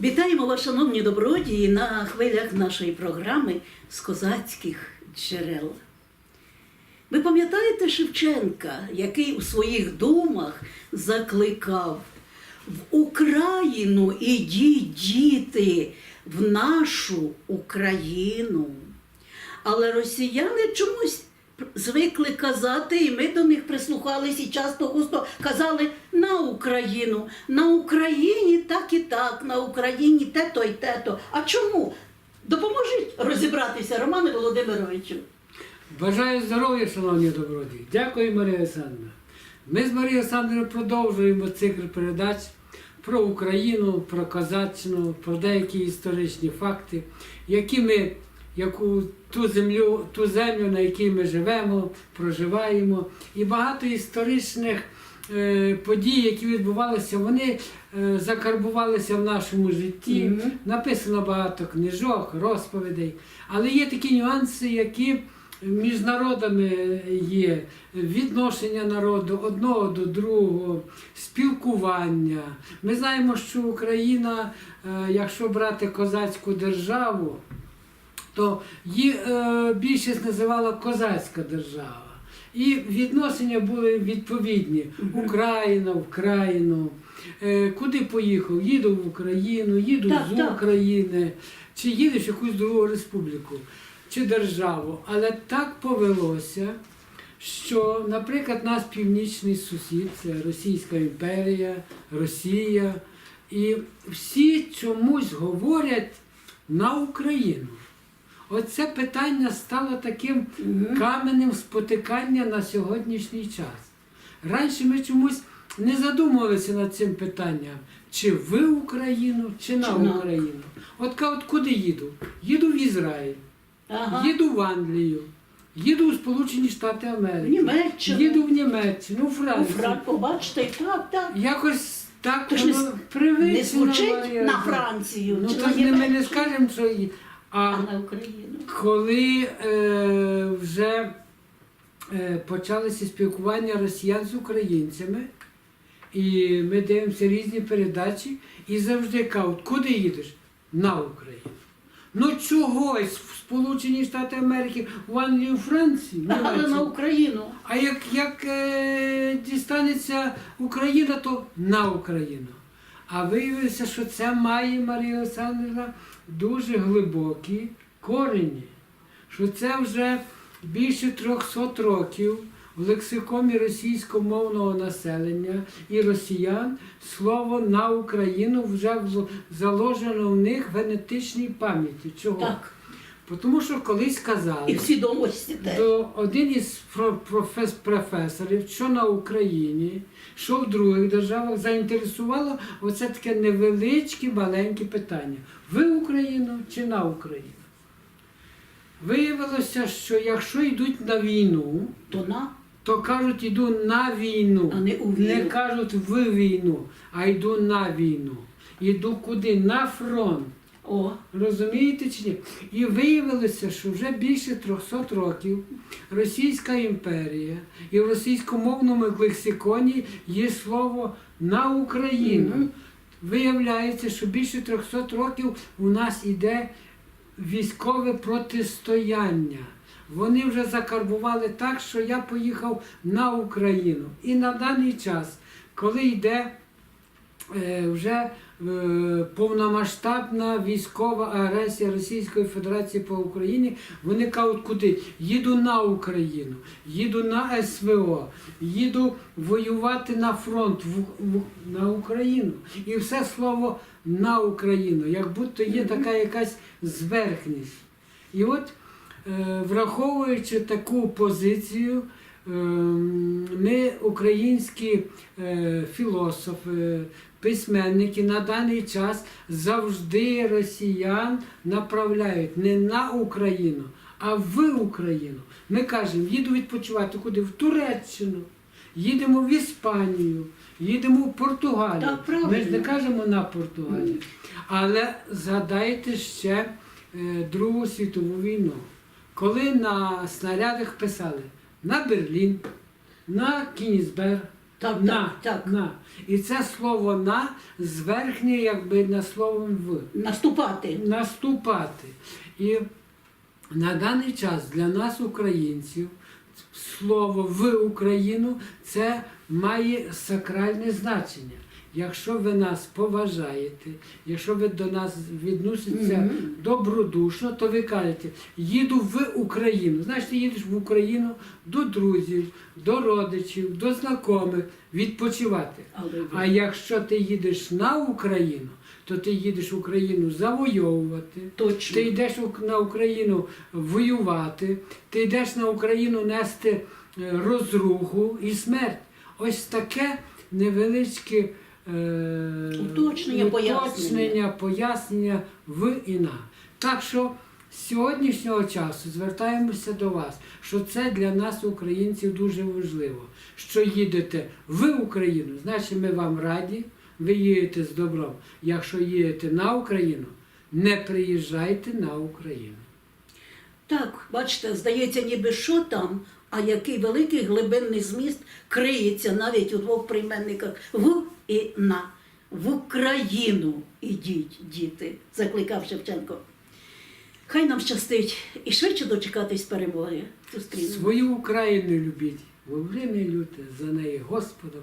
Вітаємо вас, шановні добродії, на хвилях нашої програми з козацьких джерел. Ви пам'ятаєте Шевченка, який у своїх думах закликав в Україну ідіть, діти, в нашу Україну. Але росіяни чомусь звикли казати, і ми до них прислухалися і часто густо казали на Україну. На Україні так і так, на Україні те-то й те-то. А чому? Допоможіть розібратися, Романе Володимировичу. Бажаю здоров'я, шановні добродії. Дякую, Марія Олександровна. Ми з Марією Олександрівною продовжуємо цикл передач про Україну, про Козаччину, про деякі історичні факти, які ми, яку ту землю, ту землю, на якій ми живемо, проживаємо, і багато історичних е, подій, які відбувалися, вони е, закарбувалися в нашому житті. Мгм. Написано багато книжок, розповідей, але є такі нюанси, які між народами є відношення народу одного до другого, спілкування. Ми знаємо, що Україна, е, якщо брати козацьку державу, то її е, більшість називала козацька держава. І відношення були відповідні: Україна, Україну. Е, Куди поїхав? Їду в Україну, їду Так, з так. України, чи їдеш в якусь другу республіку, чи державу. Але так повелося, що, наприклад, наш північний сусід, це Російська імперія, Росія, і всі чомусь говорять на Україну. Оце питання стало таким каменем спотикання на сьогоднішній час. Раніше ми чомусь не задумувалися над цим питанням, чи ви Україну, чи на Україну. От, от куди їду? Їду в Ізраїль, Ага. їду в Англію, їду в Сполучені Штати Америки, Німеччину. їду в Німеччину, у Францію. Франк, побачите, так, так. Якось так воно не звучить на Францію, Ну то ми не скажемо, що і- а на Україну. коли е, вже е, почалися спілкування росіян з українцями, і ми дивимося різні передачі, і завжди кажуть, куди їдеш? На Україну. Ну чогось в Сполучені Штати Америки, в Англію, Франції. Але на Україну. А як, як е, дістанеться Україна, то на Україну. А виявилося, що це має Марія Олександрівна дуже глибокі корені. Що це вже більше 300 років в лексикомі російськомовного населення і росіян слово на Україну вже заложено в них в генетичній пам'яті. Чого? Так. Тому що колись казали. І в свідомості теж. До один із профес, професорів, що на Україні, що в других державах заінтересувало оце таке невеличке, маленьке питання: ви Україну чи на Україну? Виявилося, що якщо йдуть на війну, То на, то кажуть, йду на війну. а не у Не кажуть в війну, а йду на війну. Йду куди? На фронт. О, Розумієте чи ні? І виявилося, що вже більше 300 років Російська імперія і в російськомовному лексиконі є слово на Україну. Мгм. Виявляється, що більше 300 років у нас іде військове протистояння. Вони вже закарбували так, що я поїхав на Україну. І на даний час, коли йде е, вже повномасштабна військова агресія Російської Федерації по Україні, вони кажуть, куди? Їду на Україну, їду на СВО, їду воювати на фронт в, в- на Україну. І все слово на Україну, як будто є така якась зверхність. І от, е, враховуючи таку позицію, е, ми, українські е, філософи, письменники на даний час завжди росіян направляють не на Україну, а в Україну. Ми кажемо, їду відпочивати куди? В Туреччину, їдемо в Іспанію, їдемо в Португалію. Так. Ми ж не кажемо на Португалію. Але згадайте ще е, Другу світову війну, коли на снарядах писали на Берлін, на Кінізберг, Так, на, так, так. на. І це слово на зверхнє, якби на словом в. Наступати. Наступати. І на даний час для нас, українців, слово в Україну це має сакральне значення. Якщо ви нас поважаєте, якщо ви до нас відноситеся Мгм. добродушно, то ви кажете, їду в Україну. Значить, ти їдеш в Україну до друзів, до родичів, до знайомих відпочивати. Але ви- А якщо ти їдеш на Україну, то ти їдеш в Україну завойовувати. Точно. Ти йдеш на Україну воювати, ти йдеш на Україну нести е, розруху і смерть. Ось таке невеличке Уточнення, пояснення. пояснення в і на. Так що з сьогоднішнього часу звертаємося до вас, що це для нас, українців, дуже важливо. Що їдете в Україну, значить ми вам раді, ви їдете з добром. Якщо їдете на Україну, не приїжджайте на Україну. Так, бачите, здається, ніби що там, а який великий глибинний зміст криється навіть у двох прийменниках в і на. В Україну ідіть, діти, закликав Шевченко. Хай нам щастить і швидше дочекатись перемоги. Зустрінемо. Свою Україну любіть, вовлини люте, за неї Господом.